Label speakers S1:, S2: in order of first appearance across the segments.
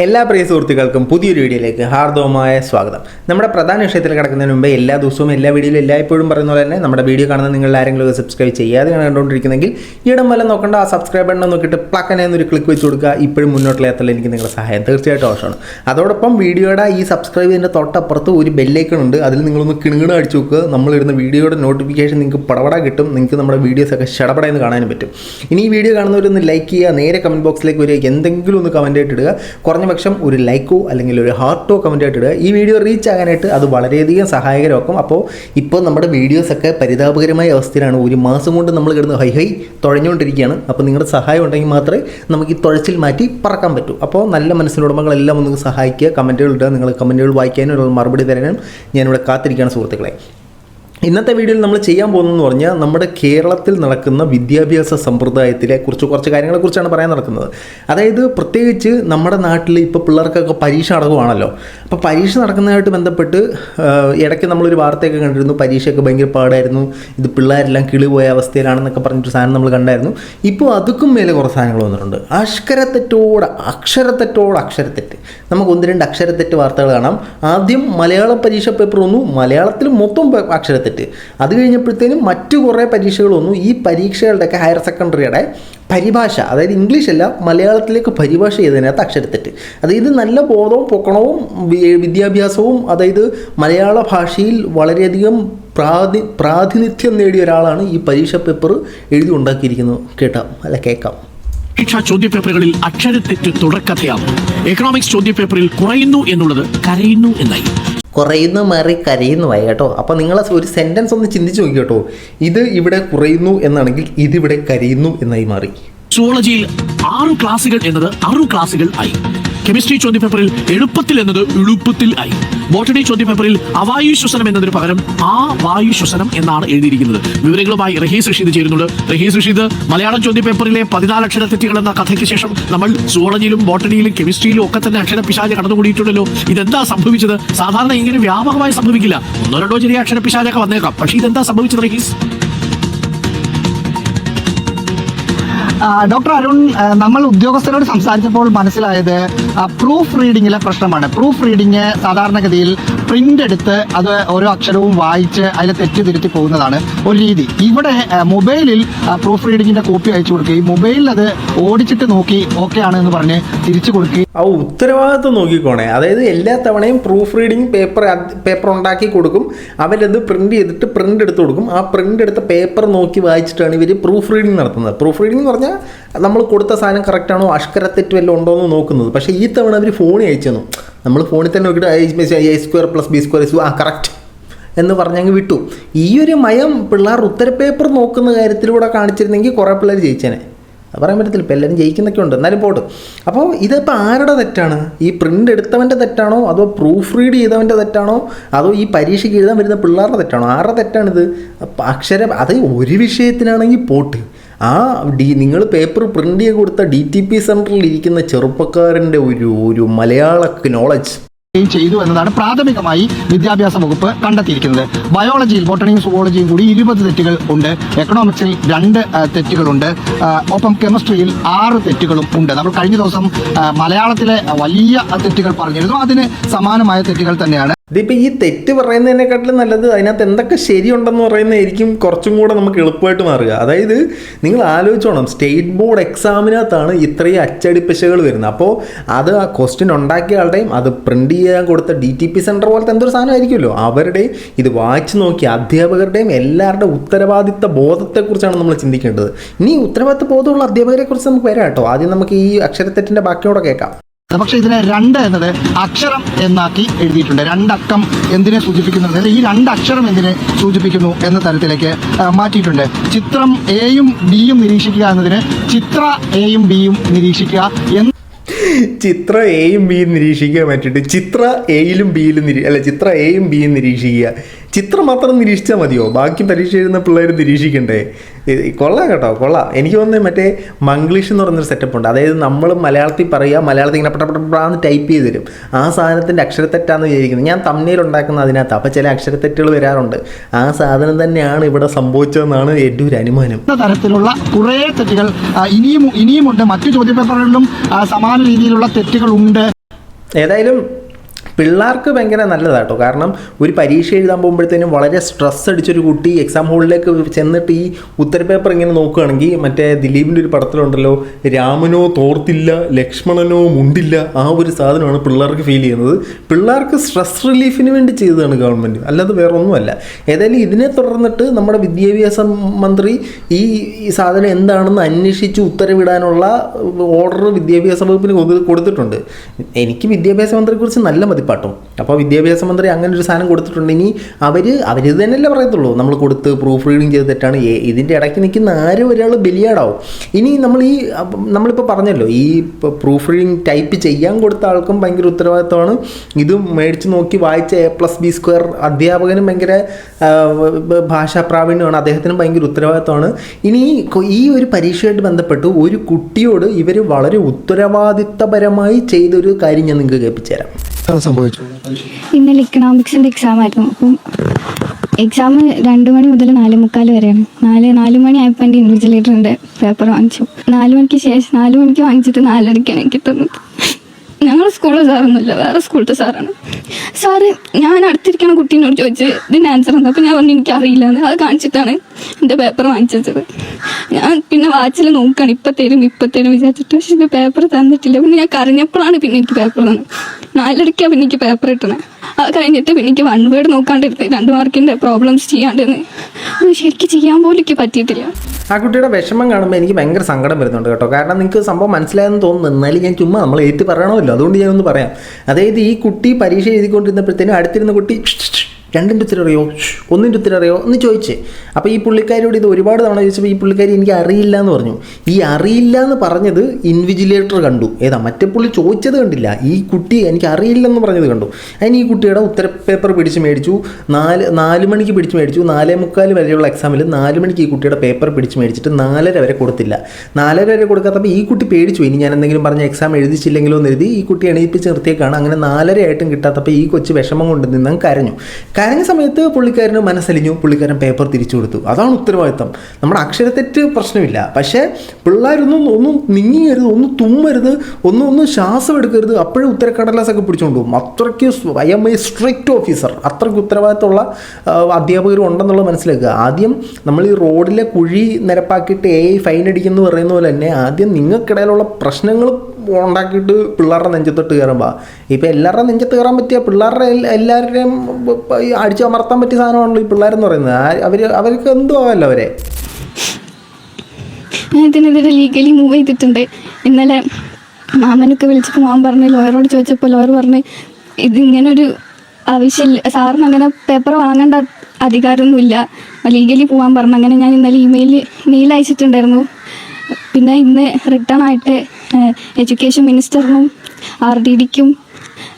S1: എല്ലാ പ്രിയ സുഹൃത്തുക്കൾക്കും പുതിയൊരു വീഡിയോയിലേക്ക് ഹാർദവമായ സ്വാഗതം. നമ്മുടെ പ്രധാന വിഷയത്തിൽ കിടക്കുന്നതിന് മുമ്പ് എല്ലാ ദിവസവും എല്ലാ വീഡിയോയിലും എല്ലായ്പ്പോഴും പറയുന്ന പോലെ തന്നെ നമ്മുടെ വീഡിയോ കാണുന്ന നിങ്ങൾ ആരെങ്കിലും സബ്സ്ക്രൈബ് ചെയ്യാതെ കണ്ടുകൊണ്ടിരിക്കുന്നെങ്കിൽ ഇടം വല്ല നോക്കേണ്ട ആ സബ്സ്ക്രൈബ് ബട്ടൺ നോക്കിയിട്ട് പ്ലക്കനെ ഒരു ക്ലിക്ക് വെച്ച് കൊടുക്കുക. ഇപ്പോഴും മുന്നോട്ടുള്ള യാത്രയിൽ എനിക്ക് നിങ്ങളുടെ സഹായം തീർച്ചയായിട്ടും ആവശ്യമാണ്. അതോടൊപ്പം വീഡിയോയുടെ ഈ സബ്സ്ക്രൈബ് ചെയ്യുന്ന തൊട്ടപ്പുറത്ത് ഒരു ബെല്ലൈക്കൺ ഉണ്ട്. അതിൽ നിങ്ങളൊന്ന് കിണുകിണ അടിച്ചു നോക്കുക നമ്മളിടുന്ന വീഡിയോയുടെ നോട്ടിഫിക്കേഷൻ നിങ്ങൾക്ക് പടപട കിട്ടും. നിങ്ങൾക്ക് നമ്മുടെ വീഡിയോസൊക്കെ ഷടപടയെന്ന് കാണാനും പറ്റും. ഇനി ഈ വീഡിയോ കാണുന്നവരൊന്ന് ലൈക്ക് ചെയ്യുക. നേരെ കമന്റ് ബോക്സിലേക്ക് വരിക. എന്തെങ്കിലും ഒന്ന് കമന്റ് ആയിട്ട് ഇടുക. കുറഞ്ഞ പക്ഷം ഒരു ലൈക്കോ അല്ലെങ്കിൽ ഒരു ഹാർട്ടോ കമന്റ് ആയിട്ട് ഇടുക. ഈ വീഡിയോ റീച്ച് ആകാനായിട്ട് അത് വളരെയധികം സഹായകരമാക്കും. അപ്പോൾ ഇപ്പോൾ നമ്മുടെ വീഡിയോസൊക്കെ പരിതാപകരമായ അവസ്ഥയിലാണ്. ഒരു മാസം കൊണ്ട് നമ്മൾ കിടന്ന് ഹൈ ഹൈ തുഴഞ്ഞുകൊണ്ടിരിക്കുകയാണ്. അപ്പോൾ നിങ്ങളുടെ സഹായം ഉണ്ടെങ്കിൽ മാത്രമേ നമുക്ക് ഈ തുഴച്ചിൽ മാറ്റി പറക്കാൻ പറ്റൂ. അപ്പോൾ നല്ല മനസ്സിനുടമകളെല്ലാം ഒന്ന് സഹായിക്കുക. കമന്റുകൾ ഇടുക. നിങ്ങൾ കമന്റുകൾ വായിക്കാനും മറുപടി തരാനും ഞാനിവിടെ കാത്തിരിക്കുകയാണ് സുഹൃത്തുക്കളെ. ഇന്നത്തെ വീഡിയോയിൽ നമ്മൾ ചെയ്യാൻ പോകുന്നതെന്ന് പറഞ്ഞാൽ നമ്മുടെ കേരളത്തിൽ നടക്കുന്ന വിദ്യാഭ്യാസ സമ്പ്രദായത്തിലെ കുറച്ച് കുറച്ച് കാര്യങ്ങളെക്കുറിച്ചാണ് പറയാൻ നടക്കുന്നത്. അതായത് പ്രത്യേകിച്ച് നമ്മുടെ നാട്ടിൽ ഇപ്പോൾ പിള്ളേർക്കൊക്കെ പരീക്ഷ നടക്കുവാണല്ലോ. അപ്പോൾ പരീക്ഷ നടക്കുന്നതായിട്ട് ബന്ധപ്പെട്ട് ഇടയ്ക്ക് നമ്മളൊരു വാർത്തയൊക്കെ കണ്ടിരുന്നു പരീക്ഷയൊക്കെ ഭയങ്കര പാടായിരുന്നു ഇത് പിള്ളേരെല്ലാം കിളി പോയ അവസ്ഥയിലാണെന്നൊക്കെ പറഞ്ഞിട്ട് സാധനം നമ്മൾ കണ്ടായിരുന്നു. ഇപ്പോൾ അതുക്കും മേലെ കുറേ സാധനങ്ങൾ വന്നിട്ടുണ്ട്. അക്ഷരത്തെറ്റോട് അക്ഷരത്തെറ്റോട് അക്ഷരത്തെറ്റ്. നമുക്ക് ഒന്ന് രണ്ട് അക്ഷരത്തെറ്റ് വാർത്തകൾ കാണാം. ആദ്യം മലയാള പരീക്ഷ പേപ്പർ വന്നു. മലയാളത്തിൽ മൊത്തം പ- അക്ഷരത്തെറ്റ് അത് കഴിഞ്ഞപ്പോഴത്തേനും മറ്റു കുറേ പരീക്ഷകൾ വന്നു. ഈ പരീക്ഷകളുടെയൊക്കെ ഹയർ സെക്കൻഡറിയുടെ പരിഭാഷ അതായത് ഇംഗ്ലീഷ് അല്ല മലയാളത്തിലേക്ക് പരിഭാഷ ചെയ്തതിനകത്ത് അക്ഷരത്തെറ്റ് അതായത് നല്ല ബോധവും പൊക്കണവും വിദ്യാഭ്യാസവും അതായത് മലയാള ഭാഷയിൽ വളരെയധികം പ്രാതി പ്രാതിനിധ്യം നേടിയ ഒരാളാണ് ഈ പരീക്ഷ പേപ്പർ എഴുതി ഉണ്ടാക്കിയിരിക്കുന്നത് കേട്ടാം? അല്ല കേൾക്കാം.
S2: പരീക്ഷാ ചോദ്യപേപ്പറുകളിൽ അക്ഷരത്തെറ്റ് തുടക്കഥയാകും എക്കണോമിക്സ് ചോദ്യപേപ്പറിൽ കുറയുന്നു എന്നുള്ളത് കരയുന്നു എന്നായി.
S1: കുറയുന്നു മാറി കരയുന്നു. ആയി കേട്ടോ. അപ്പോൾ നിങ്ങൾ ഒരു സെന്റൻസ് ഒന്ന് ചിന്തിച്ച് നോക്കി കേട്ടോ. ഇത് ഇവിടെ കുറയുന്നു എന്നാണെങ്കിൽ ഇതിവിടെ കരയുന്നു എന്നായി മാറി.
S2: സോളജിയിൽ ആറ് ക്ലാസുകൾ എന്നത് ആറു ക്ലാസുകൾ ആയി. കെമിസ്ട്രി ചോദ്യപേപ്പറിൽ എളുപ്പത്തിൽ എന്നത് എളുപ്പത്തിൽ ആയി. ബോട്ടണി ചോദ്യപേപ്പറിൽ അവായു ശ്വസനം എന്നതിന് പകരം ആ വായു ശ്വസനം എന്നാണ് എഴുതിയിരിക്കുന്നത്. വിവരങ്ങളുമായി റഹീസ് റഷീദ് ചേരുന്നുണ്ട്. റഹീസ് റഷീദ് മലയാളം ചോദ്യപേപ്പറിലെ പതിനാല് അക്ഷര തെറ്റുകൾ എന്ന കഥയ്ക്ക് ശേഷം നമ്മൾ സുവോളജിയിലും ബോട്ടണിയിലും കെമിസ്ട്രിയിലും ഒക്കെ തന്നെ അക്ഷര പിശാച കടന്നുകൂടിയിട്ടുണ്ടല്ലോ. ഇതെന്താ സംഭവിച്ചത്? സാധാരണ ഇങ്ങനെ വ്യാപകമായി സംഭവിക്കില്ല. ഒന്നോ രണ്ടോ ചെറിയ അക്ഷര പിശാചൊക്കെ വന്നേക്കാം. പക്ഷേ ഇതെന്താ സംഭവിച്ചത് റഹീസ്?
S3: ഡോക്ടർ അരുൺ നമ്മൾ ഉദ്യോഗസ്ഥരോട് സംസാരിച്ചപ്പോൾ മനസ്സിലായത് പ്രൂഫ് റീഡിങ്ങിലെ പ്രശ്നമാണ്. പ്രൂഫ് റീഡിങ് സാധാരണഗതിയിൽ പ്രിന്റ് എടുത്ത് അത് ഓരോ അക്ഷരവും വായിച്ച് അതിലെ തെറ്റ് തിരുത്തി പോകുന്നതാണ് ഒരു രീതി. ഇവിടെ മൊബൈലിൽ പ്രൂഫ് റീഡിങ്ങിന്റെ കോപ്പി അയച്ചു കൊടുക്കുകയും മൊബൈലിൽ അത് ഓടിച്ചിട്ട് നോക്കി ഓക്കെ ആണ് എന്ന് പറഞ്ഞ് തിരിച്ചു കൊടുക്കുകയും
S1: ആ ഉത്തരവാദിത്വം നോക്കിക്കോണേ. അതായത് എല്ലാ തവണയും പ്രൂഫ് റീഡിങ് പേപ്പർ പേപ്പർ ഉണ്ടാക്കി കൊടുക്കും. അവരത് പ്രിന്റ് ചെയ്തിട്ട് പ്രിന്റ് എടുത്ത് കൊടുക്കും. ആ പ്രിന്റ് എടുത്ത പേപ്പർ നോക്കി വായിച്ചിട്ടാണ് ഇവർ പ്രൂഫ് റീഡിങ് നടത്തുന്നത്. പ്രൂഫ് റീഡിംഗ് എന്ന് പറഞ്ഞാൽ നമ്മൾ കൊടുത്ത സാധനം കറക്റ്റ് ആണോ? തെറ്റ് വല്ലതും ഉണ്ടോ എന്ന് നോക്കുന്നത്. പക്ഷേ ഈ തവണ അവർ ഫോണിൽ അയച്ചു തന്നു. നമ്മൾ ഫോണിൽ തന്നെ നോക്കിയിട്ട് a square plus b square ആ കറക്റ്റ് എന്ന് പറഞ്ഞങ്ങ് വിട്ടു. ഈ ഒരു മയം പിള്ളേർ ഉത്തരപേപ്പർ നോക്കുന്ന കാര്യത്തിലൂടെ കാണിച്ചിരുന്നെങ്കിൽ കുറേ പിള്ളേർ ജയിച്ചേനെ. അത് പറയാൻ പറ്റത്തില്ല. ഇപ്പോൾ എല്ലാവരും ജയിക്കുന്നൊക്കെ ഉണ്ട്. എന്നാലും പോട്ട്. അപ്പോൾ ഇതിപ്പോൾ ആരുടെ തെറ്റാണ്? ഈ പ്രിന്റ് എടുത്തവന്റെ തെറ്റാണോ? അതോ പ്രൂഫ് റീഡ് ചെയ്തവന്റെ തെറ്റാണോ? അതോ ഈ പരീക്ഷയ്ക്ക് എഴുതാൻ വരുന്ന പിള്ളേരുടെ തെറ്റാണോ? ആരുടെ തെറ്റാണിത്? അക്ഷരം അത് ഒരു വിഷയത്തിനാണെങ്കിൽ പോട്ട്. ആ ഡി നിങ്ങൾ പേപ്പർ പ്രിന്റ് ചെയ്ത് കൊടുത്ത ഡി ടി പി സെന്ററിൽ ഇരിക്കുന്ന ചെറുപ്പക്കാരന്റെ ഒരു ഒരു മലയാള നോളജ്
S3: ചെയ്തു എന്നതാണ് പ്രാഥമികമായി വിദ്യാഭ്യാസ വകുപ്പ് കണ്ടെത്തിയിരിക്കുന്നത്. ബയോളജിയിൽ ബോട്ടണിയും സുവോളജിയും കൂടി ഇരുപത് തെറ്റുകൾ ഉണ്ട്. എക്കണോമിക്സിൽ രണ്ട് തെറ്റുകളുണ്ട് ഒപ്പം കെമിസ്ട്രിയിൽ ആറ് തെറ്റുകളും ഉണ്ട്. നമ്മൾ കഴിഞ്ഞ ദിവസം മലയാളത്തിലെ വലിയ തെറ്റുകൾ പറഞ്ഞിരുന്നു. അതിന് സമാനമായ തെറ്റുകൾ തന്നെയാണ്.
S1: ഇതിപ്പോൾ ഈ തെറ്റ് പറയുന്നതിനെക്കാട്ടിലും നല്ലത് അതിനകത്ത് എന്തൊക്കെ ശരിയുണ്ടെന്ന് പറയുന്നതായിരിക്കും കുറച്ചും കൂടെ നമുക്ക് എളുപ്പമായിട്ട് മാറുക. അതായത് നിങ്ങൾ ആലോചിച്ചോണം സ്റ്റേറ്റ് ബോർഡ് എക്സാമിനകത്താണ് ഇത്രയും അച്ചടിപ്പിശകൾ വരുന്നത്. അപ്പോൾ അത് ആ ക്വസ്റ്റ്യൻ ഉണ്ടാക്കിയ ആളുടെയും അത് പ്രിന്റ് ചെയ്യാൻ കൊടുത്ത ഡി ടി പി സെന്റർ പോലത്തെ എന്തൊരു സാധനമായിരിക്കുമല്ലോ? അവരുടെയും ഇത് വായിച്ചു നോക്കി അധ്യാപകരുടെയും എല്ലാവരുടെയും ഉത്തരവാദിത്ത ബോധത്തെക്കുറിച്ചാണ് നമ്മൾ ചിന്തിക്കേണ്ടത്. ഇനി ഉത്തരവാദിത്ത ബോധമുള്ള അധ്യാപകരെക്കുറിച്ച് നമുക്ക് വരാം കേട്ടോ. ആദ്യം നമുക്ക് ഈ അക്ഷരത്തെറ്റിന്റെ ബാക്കിയോടെ കേൾക്കാം.
S3: പക്ഷേ ഇതിനെ രണ്ട് എന്നത് അക്ഷരം എന്നാക്കി എഴുതിയിട്ടുണ്ട്. രണ്ടക്കം എന്തിനെ സൂചിപ്പിക്കുന്നു അതായത് ഈ രണ്ട് അക്ഷരം എന്തിനെ സൂചിപ്പിക്കുന്നു എന്ന തരത്തിലേക്ക് മാറ്റിയിട്ടുണ്ട്. ചിത്രം എയും ബിയും നിരീക്ഷിക്കുക എന്നതിന് ചിത്ര എയും ബിയും നിരീക്ഷിക്കുക എന്ന്
S1: ചിത്ര എയും ബിയും നിരീക്ഷിക്കുക മറ്റിട്ട് ചിത്ര എയിലും ബിയിലും നിരീ അല്ല ചിത്ര എയും ബിയും നിരീക്ഷിക്കുക. ചിത്രം മാത്രം നിരീക്ഷിച്ചാൽ മതിയോ? ബാക്കി പരീക്ഷ എഴുതുന്ന പിള്ളേർ നിരീക്ഷിക്കണ്ടേ? കൊള്ളാം കേട്ടോ കൊള്ളാം. എനിക്ക് തോന്നുന്നത് മറ്റേ മംഗ്ലീഷ് എന്ന് പറയുന്നൊരു സെറ്റപ്പ് ഉണ്ട്. അതായത് നമ്മൾ മലയാളത്തിൽ പറയുക മലയാളത്തിൽ ഇങ്ങനെ പെട്ടപ്പെട്ടാന്ന് ടൈപ്പ് ചെയ്ത് തരും. ആ സാധനത്തിന്റെ അക്ഷരത്തെറ്റാന്ന് വിചാരിക്കുന്നത് ഞാൻ തമ്മിൽ ഉണ്ടാക്കുന്ന അതിനകത്ത്. അപ്പോൾ ചില അക്ഷരത്തെറ്റുകൾ വരാറുണ്ട്. ആ സാധനം തന്നെയാണ് ഇവിടെ സംഭവിച്ചതെന്നാണ് എന്റെ ഒരു അനുമാനം.
S3: തരത്തിലുള്ള കുറേ തെറ്റുകൾ ഇനിയും ഇനിയുമുണ്ട്. മറ്റു ചോദ്യപേപ്പറുകളിലും സമാന രീതിയിലുള്ള തെറ്റുകൾ ഉണ്ട്
S1: ഏതായാലും പിള്ളേർക്ക് ഭയങ്കര നല്ലതാട്ടോ. കാരണം ഒരു പരീക്ഷ എഴുതാൻ പോകുമ്പോഴത്തേനും വളരെ സ്ട്രെസ് അടിച്ചൊരു കുട്ടി എക്സാം ഹോളിലേക്ക് ചെന്നിട്ട് ഈ ഉത്തര പേപ്പർ ഇങ്ങനെ നോക്കുകയാണെങ്കിൽ മറ്റേ ദിലീപിന്റെ ഒരു പടത്തിലുണ്ടല്ലോ രാമനോ തോർത്തില്ല ലക്ഷ്മണനോ മുണ്ടില്ല ആ ഒരു സാധനമാണ് പിള്ളേർക്ക് ഫീൽ ചെയ്യുന്നത്. പിള്ളേർക്ക് സ്ട്രെസ് റിലീഫിന് വേണ്ടി ചെയ്തതാണ് ഗവൺമെന്റ് അല്ലാതെ വേറെ ഒന്നുമല്ല ഏതായാലും ഇതിനെ തുടർന്നിട്ട് നമ്മുടെ വിദ്യാഭ്യാസ മന്ത്രി ഈ സാധനം എന്താണെന്ന് അന്വേഷിച്ച് ഉത്തരവിടാനുള്ള ഓർഡർ വിദ്യാഭ്യാസ വകുപ്പിന് കൊടു- കൊടുത്തിട്ടുണ്ട്. എനിക്ക് വിദ്യാഭ്യാസ മന്ത്രിയെക്കുറിച്ച് നല്ല മതിപ്പാട്ടോ അപ്പോൾ വിദ്യാഭ്യാസ മന്ത്രി അങ്ങനെ ഒരു സാധനം കൊടുത്തിട്ടുണ്ടെങ്കിൽ അവർ അവർ ഇത് തന്നെയല്ലേ പറയത്തുള്ളൂ. നമ്മൾ കൊടുത്ത് പ്രൂഫ് റീഡിങ് ചെയ്ത് തെറ്റാണ്. ഇതിന്റെ ഇടയ്ക്ക് നിൽക്കുന്ന ആരും ഒരാൾ ബലിയാടാവും. ഇനി നമ്മൾ ഈ നമ്മളിപ്പോൾ പറഞ്ഞല്ലോ ഈ പ്രൂഫ് റീഡിങ് ടൈപ്പ് ചെയ്യാൻ കൊടുത്ത ആൾക്കും ഭയങ്കര ഉത്തരവാദിത്തമാണ് ഇത് മേടിച്ച് നോക്കി വായിച്ച എ പ്ലസ് ബി സ്ക്വയർ അധ്യാപകനും ഭയങ്കര ഭാഷാ പ്രാവീണ്യമാണ് അദ്ദേഹത്തിനും ഭയങ്കര ഉത്തരവാദിത്തമാണ് ഇനി ഈ ഒരു പരീക്ഷയായിട്ട് ബന്ധപ്പെട്ട് ഒരു കുട്ടിയോട് ഇവർ വളരെ ഉത്തരവാദിത്തപരമായി ചെയ്തൊരു കാര്യം ഞാൻ നിങ്ങൾക്ക് കേൾപ്പിച്ചു തരാം
S4: സംഭവിച്ചു.
S5: ഇന്നലെ ഇക്കണോമിക്സിന്റെ എക്സാം ആയിരുന്നു. അപ്പം എക്സാം രണ്ടു മണി മുതൽ നാല് മുക്കാൽ വരെയാണ്. നാല് നാല് മണി ആയപ്പോൾ എന്റെ ഇൻവിജിലേറ്ററിന്റെ പേപ്പർ വാങ്ങിച്ചു. നാല് മണിക്ക് ശേഷം നാല് മണിക്ക് വാങ്ങിച്ചിട്ട് നാലരയ്ക്കാണ് തന്നത്. ഞങ്ങൾ സ്കൂളിലെ സാറൊന്നുമില്ല. വേറെ സ്കൂളിലത്തെ സാറാണ്. സാറ് ഞാൻ അടുത്തിരിക്കണ കുട്ടീനോട് ചോദിച്ച് ഇതിന്റെ ആൻസർ എന്താ? അപ്പൊ ഞാൻ പറഞ്ഞു എനിക്കറിയില്ല. അത് കാണിച്ചിട്ടാണ് എന്റെ പേപ്പർ വാങ്ങിച്ചത്. ഞാൻ പിന്നെ വാച്ചിൽ നോക്കുകയാണ്. ഇപ്പം തരും വിചാരിച്ചിട്ട്. പക്ഷെ പേപ്പർ തന്നിട്ടില്ല. പിന്നെ ഞാൻ കരഞ്ഞപ്പോഴാണ് പിന്നെ എനിക്ക് പേപ്പർ തന്നത്. നാലരയ്ക്കാണ് പിന്നെ എനിക്ക് പേപ്പർ കിട്ടണേ. അത് കഴിഞ്ഞിട്ട് പിന്നെ എനിക്ക് വൺ വേർഡ് നോക്കാണ്ടിരുന്നത് രണ്ട് മാർക്കിന്റെ പ്രോബ്ലംസ് ചെയ്യാണ്ടിരുന്നു. അത് ശരിക്കും ചെയ്യാൻ പോലും എനിക്ക് പറ്റിയിട്ടില്ല.
S1: ആ കുട്ടിയുടെ വിഷമം കാണുമ്പോൾ എനിക്ക് ഭയങ്കര സങ്കടം വരുന്നുണ്ട് കേട്ടോ. കാരണം നിങ്ങൾക്ക് സംഭവം മനസ്സിലായെന്ന് തോന്നുന്നു. എന്നാലും ഞാൻ ചുമ്മാ നമ്മൾ ഏറ്റു പറയണമല്ലോ. അതുകൊണ്ട് ഞാനൊന്ന് പറയാം. അതായത് ഈ കുട്ടി പരീക്ഷ എഴുതിക്കൊണ്ടിരുന്നപ്പോഴത്തേനും അടുത്തിരുന്ന കുട്ടി രണ്ടിന്റെ ഉത്തരറിയോ ഒന്നിന്റെ ഉത്തരറിയോ എന്ന് ചോദിച്ചേ. അപ്പോൾ ഈ പുള്ളിക്കാരിയോട് ഇത് ഒരുപാട് തവണ ചോദിച്ചപ്പോൾ ഈ പുള്ളിക്കാരി എനിക്ക് അറിയില്ല എന്ന് പറഞ്ഞു. ഈ അറിയില്ല എന്ന് പറഞ്ഞത് ഇൻവിജിലേറ്റർ കണ്ടു. ഏതാ മറ്റേ പുള്ളി ചോദിച്ചത് കണ്ടില്ല. ഈ കുട്ടി എനിക്ക് അറിയില്ല എന്ന് പറഞ്ഞത് കണ്ടു. അതിന് ഈ കുട്ടിയുടെ ഉത്തര പേപ്പർ പിടിച്ച് മേടിച്ചു. നാല് നാല് മണിക്ക് പിടിച്ച് മേടിച്ചു. നാലേ മുക്കാൽ വരെയുള്ള എക്സാമിൽ നാല് മണിക്ക് ഈ കുട്ടിയുടെ പേപ്പർ പിടിച്ച് മേടിച്ചിട്ട് നാലര വരെ കൊടുത്തില്ല. നാലര വരെ കൊടുക്കാത്തപ്പോൾ ഈ കുട്ടി പേടിച്ചു. ഇനി ഞാൻ എന്തെങ്കിലും പറഞ്ഞ എക്സാം എഴുതിച്ചില്ലെങ്കിലോ എന്ന് എഴുതി ഈ കുട്ടി എണീപ്പിച്ച് നിർത്തിയേക്കാണ്. അങ്ങനെ നാലര ആയിട്ടും കിട്ടാത്തപ്പോൾ ഈ കൊച്ച് വിഷമം കൊണ്ട് നിന്നും കരഞ്ഞു. കരഞ്ഞ സമയത്ത് പുള്ളിക്കാരന് മനസ്സലിഞ്ഞു പുള്ളിക്കാരൻ പേപ്പർ തിരിച്ചു കൊടുത്തു. അതാണ് ഉത്തരവാദിത്തം. നമ്മുടെ അക്ഷരത്തെറ്റ് പ്രശ്നമില്ല. പക്ഷേ പിള്ളേരൊന്നും ഒന്നും നീങ്ങിയരുത് ഒന്ന് തുമ്മരുത് ഒന്നും ഒന്നും ശ്വാസം എടുക്കരുത് അപ്പോഴും ഉത്തരക്കടലാസൊക്കെ പിടിച്ചുകൊണ്ട് പോകും. അത്രയ്ക്ക് I M I strict officer. അത്രയ്ക്ക് ഉത്തരവാദിത്തമുള്ള അധ്യാപകരും ഉണ്ടെന്നുള്ളത് മനസ്സിലാക്കുക. ആദ്യം നമ്മൾ ഈ റോഡിലെ കുഴി നിരപ്പാക്കിയിട്ട് ഏ ഫൈൻ അടിക്കുന്നു പറയുന്ന പോലെ തന്നെ ആദ്യം നിങ്ങൾക്കിടയിലുള്ള പ്രശ്നങ്ങൾ ഉണ്ടാക്കിയിട്ട് പിള്ളേരുടെ നെഞ്ചത്തോട്ട് കയറുമ്പോൾ ഇപ്പം എല്ലാവരുടെ നെഞ്ചത്ത് കയറാൻ പറ്റിയ പിള്ളേരുടെ എല്ലാവരുടെയും അടിച്ചമർത്താൻ പറ്റിയ സാധനമാണല്ലോ ഈ പിള്ളേരെന്ന് പറയുന്നത്. അവർ അവർക്ക് എന്തോ ആവല്ലോ അവരെ.
S5: ഇതിനെതിരെ ലീഗലി മൂവ് ചെയ്തിട്ടുണ്ട്. ഇന്നലെ മാമനൊക്കെ വിളിച്ചപ്പോൾ മാമൻ പറഞ്ഞ് ലോയറോട് ചോദിച്ചപ്പോൾ ലോയർ പറഞ്ഞ് ഇതിങ്ങനൊരു ആവശ്യമില്ല. സാറിന് അങ്ങനെ പേപ്പർ വാങ്ങേണ്ട അധികാരമൊന്നുമില്ല. ലീഗലി പോകാൻ പറഞ്ഞു. അങ്ങനെ ഞാൻ ഇന്നലെ ഇമെയിൽ മെയിൽ അയച്ചിട്ടുണ്ടായിരുന്നു. പിന്നെ ഇന്ന് റിട്ടേൺ ആയിട്ട് എഡ്യൂക്കേഷൻ മിനിസ്റ്ററിനും ആർ ഡി ഡിക്കും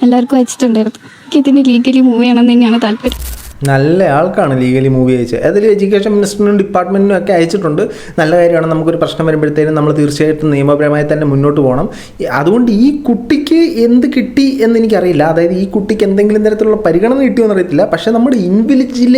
S5: എല്ലാവർക്കും അയച്ചിട്ടുണ്ടായിരുന്നു. എനിക്ക് ഇതിന് ലീഗലി മൂവ് ചെയ്യണം തന്നെയാണ് താല്പര്യം.
S1: നല്ല ആൾക്കാണ് ലീഗലി മൂവി അയച്ചത് അതിൽ എഡ്യൂക്കേഷൻ മിനിസ്റ്ററിനും ഡിപ്പാർട്ട്മെന്റിനും ഒക്കെ അയച്ചിട്ടുണ്ട്. നല്ല കാര്യമാണ്. നമുക്കൊരു പ്രശ്നം വരുമ്പോഴത്തേനും നമ്മൾ തീർച്ചയായിട്ടും നിയമപരമായി തന്നെ മുന്നോട്ട് പോകണം. അതുകൊണ്ട് ഈ കുട്ടിക്ക് എന്ത് കിട്ടി എന്ന് എനിക്കറിയില്ല. അതായത് ഈ കുട്ടിക്ക് എന്തെങ്കിലും തരത്തിലുള്ള പരിഗണന കിട്ടിയോ എന്നറിയത്തില്ല. പക്ഷേ നമ്മുടെ ഇൻവിലിജിൽ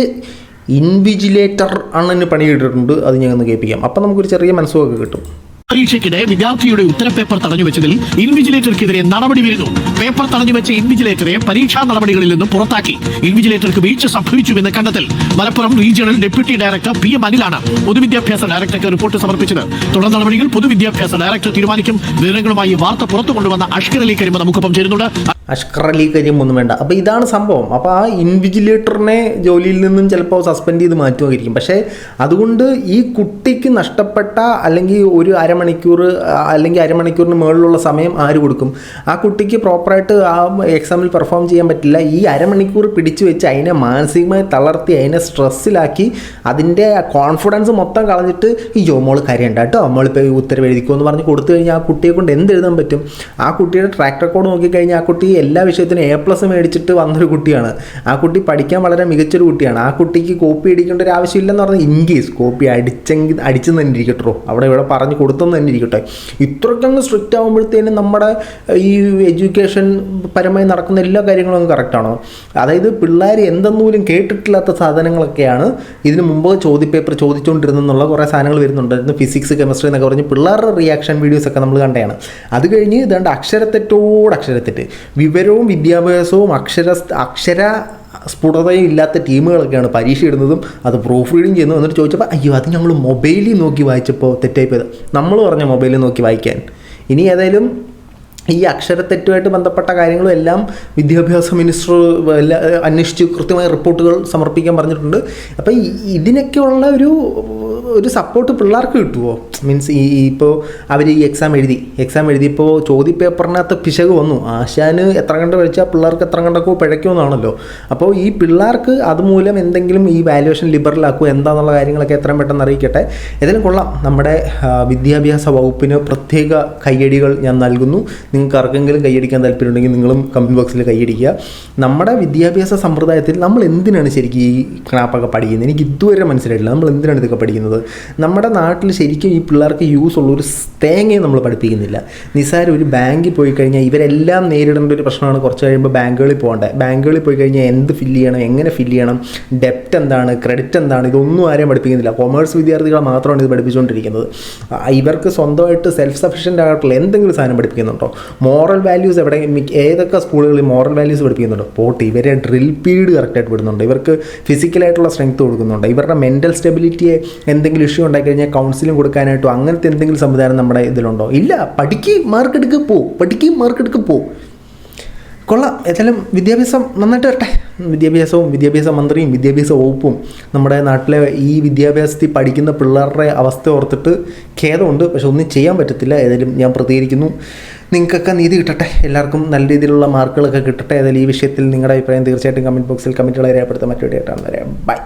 S1: ഇൻവിജിലേറ്റർ ആണെന്ന് പണി കിട്ടിയിട്ടുണ്ട് അത് ഒന്ന് കേൾപ്പിക്കാം. അപ്പം നമുക്കൊരു ചെറിയ മനസ്സുമൊക്കെ കിട്ടും.
S2: പരീക്ഷയ്ക്കിടെ വിദ്യാർത്ഥിയുടെ ഉത്തരപേപ്പർ തടഞ്ഞു വെച്ചതിൽ ഇൻവിജിലേറ്റർക്കെതിരെ നടപടി വരുന്നു പേപ്പർ തടഞ്ഞു വെച്ച ഇൻവിജിലേറ്ററെ പരീക്ഷാ നടപടികളിൽ നിന്ന് പുറത്താക്കി. ഇൻവിജിലേറ്റർക്ക് വീഴ്ച സംഭവിച്ചുവെന്ന് കണ്ടെത്തൽ. Malappuram regional deputy director P M അനിലാണ് പൊതുവിദ്യാഭ്യാസ ഡയറക്ടർക്ക് റിപ്പോർട്ട് സമർപ്പിച്ചത്. തുടർ നടപടികൾ പൊതുവിദ്യാഭ്യാസ ഡയറക്ടർ തീരുമാനിക്കും. വിവരങ്ങളുമായി വാർത്ത പുറത്തു കൊണ്ടുവന്ന അഷ്കർ കരിമ നമുക്കൊപ്പം ചേരുന്നുണ്ട്.
S1: അഷ്കർ അലി ഒന്നും വേണ്ട. അപ്പോൾ ഇതാണ് സംഭവം. അപ്പോൾ ആ ഇൻവിജിലേറ്ററിനെ ജോലിയിൽ നിന്നും ചിലപ്പോൾ സസ്പെൻഡ് ചെയ്ത് മാറ്റുമായിരിക്കും. പക്ഷേ അതുകൊണ്ട് ഈ കുട്ടിക്ക് നഷ്ടപ്പെട്ട അല്ലെങ്കിൽ ഒരു അരമണിക്കൂർ അല്ലെങ്കിൽ അരമണിക്കൂറിന് മുകളിലുള്ള സമയം ആര് കൊടുക്കും? ആ കുട്ടിക്ക് പ്രോപ്പറായിട്ട് ആ എക്സാമിൽ പെർഫോം ചെയ്യാൻ പറ്റില്ല. ഈ അരമണിക്കൂർ പിടിച്ചു വെച്ച് അതിനെ മാനസികമായി തളർത്തി അതിനെ സ്ട്രെസ്സിലാക്കി അതിന്റെ കോൺഫിഡൻസ് മൊത്തം കളഞ്ഞിട്ട് അയ്യോ മോൾ കരയണ്ട കേട്ടോ. നമ്മളിപ്പോൾ ഈ ഉത്തരവ് എഴുതിക്കോ എന്ന് പറഞ്ഞ് കൊടുത്തു കഴിഞ്ഞാൽ ആ കുട്ടിയെ കൊണ്ട് എന്ത് എഴുതാൻ പറ്റും? ആ കുട്ടിയുടെ ട്രാക്ക് റെക്കോർഡ് നോക്കിക്കഴിഞ്ഞാൽ ആ കുട്ടി എല്ലാ വിഷയത്തിനും എ പ്ലസ് മേടിച്ചിട്ട് വന്നൊരു കുട്ടിയാണ്. ആ കുട്ടി പഠിക്കാൻ വളരെ മികച്ചൊരു കുട്ടിയാണ്. ആ കുട്ടിക്ക് കോപ്പി അടിക്കേണ്ട ഒരു ആവശ്യമില്ലെന്ന് പറഞ്ഞാൽ ഇൻ കോപ്പി അടിച്ചെങ്കിൽ അടിച്ചെന്ന് തന്നെ ഇരിക്കട്ടോ. അവിടെ ഇവിടെ പറഞ്ഞ് കൊടുത്തെന്ന് തന്നെ ഇരിക്കട്ടെ. ഇത്രയ്ക്കങ്ങ് സ്ട്രിക്റ്റ് ആകുമ്പോഴത്തേനും നമ്മുടെ ഈ എഡ്യൂക്കേഷൻ പരമായി നടക്കുന്ന എല്ലാ കാര്യങ്ങളും അങ്ങ് കറക്റ്റാണോ അതായത് പിള്ളേർ എന്തെന്നൂലും കേട്ടിട്ടില്ലാത്ത സാധനങ്ങളൊക്കെയാണ് ഇതിനു മുമ്പ് ചോദ്യപേപ്പർ ചോദിച്ചുകൊണ്ടിരുന്നുള്ള കുറേ സാധനങ്ങൾ വരുന്നുണ്ടായിരുന്നു ഫിസിക്സ് കെമിസ്ട്രി എന്നൊക്കെ പറഞ്ഞ് പിള്ളേരുടെ റിയാക്ഷൻ വീഡിയോസൊക്കെ നമ്മൾ കണ്ടതാണ്. അത് കഴിഞ്ഞ് ഇതാണ്ട് അക്ഷരത്തെറ്റോട് അക്ഷരത്തെറ്റ്. വിവരവും വിദ്യാഭ്യാസവും അക്ഷര അക്ഷര സ്ഫുടതയും ഇല്ലാത്ത ടീമുകളൊക്കെയാണ് പരീക്ഷ ഇടുന്നതും അത് പ്രൂഫ് റീഡിങ് ചെയ്യുന്നു എന്നിട്ട് ചോദിച്ചപ്പോൾ അയ്യോ അത് ഞങ്ങൾ മൊബൈലിൽ നോക്കി വായിച്ചപ്പോൾ തെറ്റായിപ്പോയത്. നമ്മൾ പറഞ്ഞ മൊബൈലിൽ നോക്കി വായിക്കാൻ. ഇനി ഏതായാലും ഈ അക്ഷരത്തെറ്റുമായിട്ട് ബന്ധപ്പെട്ട കാര്യങ്ങളും എല്ലാം വിദ്യാഭ്യാസ മിനിസ്റ്റർ അന്വേഷിച്ച് കൃത്യമായ റിപ്പോർട്ടുകൾ സമർപ്പിക്കാൻ പറഞ്ഞിട്ടുണ്ട്. അപ്പോൾ ഇതിനൊക്കെയുള്ള ഒരു ഒരു സപ്പോർട്ട് പിള്ളേർക്ക് കിട്ടുമോ മീൻസ് ഈ ഇപ്പോൾ അവർ ഈ എക്സാം എഴുതി എക്സാം എഴുതിയപ്പോൾ ചോദ്യ പേപ്പറിനകത്ത് പിശക് വന്നു. ആശാന് എത്ര കണ്ട് കഴിച്ചാൽ പിള്ളേർക്ക് എത്ര കണ്ടൊക്കെ പിഴയ്ക്കുമെന്നാണല്ലോ. അപ്പോൾ ഈ പിള്ളേർക്ക് അതുമൂലം എന്തെങ്കിലും ഈ വാല്യുവേഷൻ ലിബറലാക്കുക എന്താണെന്നുള്ള കാര്യങ്ങളൊക്കെ എത്രയും പെട്ടെന്ന് അറിയിക്കട്ടെ. ഏതായാലും കൊള്ളാം. നമ്മുടെ വിദ്യാഭ്യാസ വകുപ്പിന് പ്രത്യേക കയ്യടികൾ ഞാൻ നൽകുന്നു. നിങ്ങൾക്ക് ആർക്കെങ്കിലും കൈയടിക്കാൻ താല്പര്യമുണ്ടെങ്കിൽ നിങ്ങളും കമന്റ് ബോക്സിൽ കൈയടിക്കുക. നമ്മുടെ വിദ്യാഭ്യാസ സമ്പ്രദായത്തിൽ നമ്മൾ എന്തിനാണ് ശരിക്കും ഈ ക്ലാപ്പൊക്കെ പഠിക്കുന്നത്? എനിക്ക് ഇതുവരെ മനസ്സിലായിട്ടില്ല. നമ്മൾ എന്തിനാണ് ഇതൊക്കെ പഠിക്കുന്നത്? നമ്മുടെ നാട്ടിൽ ശരിക്കും ഈ പിള്ളേർക്ക് യൂസ് ഉള്ള ഒരു തേങ്ങയും നമ്മൾ പഠിപ്പിക്കുന്നില്ല. നിസ്സാരം ഒരു ബാങ്കിൽ പോയി കഴിഞ്ഞാൽ ഇവരെല്ലാം നേരിടേണ്ട ഒരു പ്രശ്നമാണ് കുറച്ച് കഴിയുമ്പോൾ ബാങ്കുകളിൽ പോകേണ്ടത്. ബാങ്കുകളിൽ പോയി കഴിഞ്ഞാൽ എന്ത് ഫില്ല് ചെയ്യണം? എങ്ങനെ ഫില്ല് ചെയ്യണം? ഡെപ്റ്റ് എന്താണ്? ക്രെഡിറ്റ് എന്താണ്? ഇതൊന്നും ആരെയും പഠിപ്പിക്കുന്നില്ല. കൊമേഴ്സ് വിദ്യാർത്ഥികളെ മാത്രമാണ് ഇത് പഠിപ്പിച്ചുകൊണ്ടിരിക്കുന്നത്. ഇവർക്ക് സ്വന്തമായിട്ട് സെൽഫ് സഫീഷ്യന്റ് ആയിട്ടുള്ള എന്തെങ്കിലും സാധനം പഠിപ്പിക്കുന്നുണ്ടോ? മോറൽ വാല്യൂസ് എവിടെ ഏതൊക്കെ സ്കൂളുകളിൽ മോറൽ വാല്യൂസ് പഠിപ്പിക്കുന്നുണ്ട്? പോട്ട് ഇവരെ ഡ്രിൽ പീരീഡ് കറക്റ്റായിട്ട് വിടുന്നുണ്ട്. ഇവർക്ക് ഫിസിക്കലായിട്ടുള്ള സ്ട്രെങ്ത് കൊടുക്കുന്നുണ്ട്. ഇവരുടെ മെന്റൽ സ്റ്റെബിലിറ്റിയെ എന്തെങ്കിലും ഇഷ്യൂ ഉണ്ടായിക്കഴിഞ്ഞാൽ കൗൺസിലിംഗ് കൊടുക്കാനായിട്ടോ അങ്ങനത്തെ എന്തെങ്കിലും സംവിധാനം നമ്മുടെ ഇതിലുണ്ടോ? ഇല്ല പഠിക്ക് മാർക്ക് എടുക്കുക പോ. പഠിക്ക് മാർക്ക് പോ. കൊള്ളാം. ഏതായാലും വിദ്യാഭ്യാസം നന്നായിട്ട് വരട്ടെ. വിദ്യാഭ്യാസവും വിദ്യാഭ്യാസ മന്ത്രിയും വിദ്യാഭ്യാസ വകുപ്പും നമ്മുടെ നാട്ടിലെ ഈ വിദ്യാഭ്യാസത്തിൽ പഠിക്കുന്ന പിള്ളേരുടെ അവസ്ഥ ഓർത്തിട്ട് ഖേദമുണ്ട്. പക്ഷെ ഒന്നും ചെയ്യാൻ പറ്റത്തില്ല. ഏതായാലും ഞാൻ പ്രതികരിക്കുന്നു. നിങ്ങൾക്കൊക്കെ നീതി കിട്ടട്ടെ. എല്ലാവർക്കും നല്ല രീതിയിലുള്ള മാർക്കുകളൊക്കെ കിട്ടട്ടെ. ഏതായാലും ഈ വിഷയത്തിൽ നിങ്ങളുടെ അഭിപ്രായം തീർച്ചയായിട്ടും കമന്റ് ബോക്സിൽ കമന്റുകളെ രേഖപ്പെടുത്താൻ മറ്റു വീഡിയോ വരെ ബൈ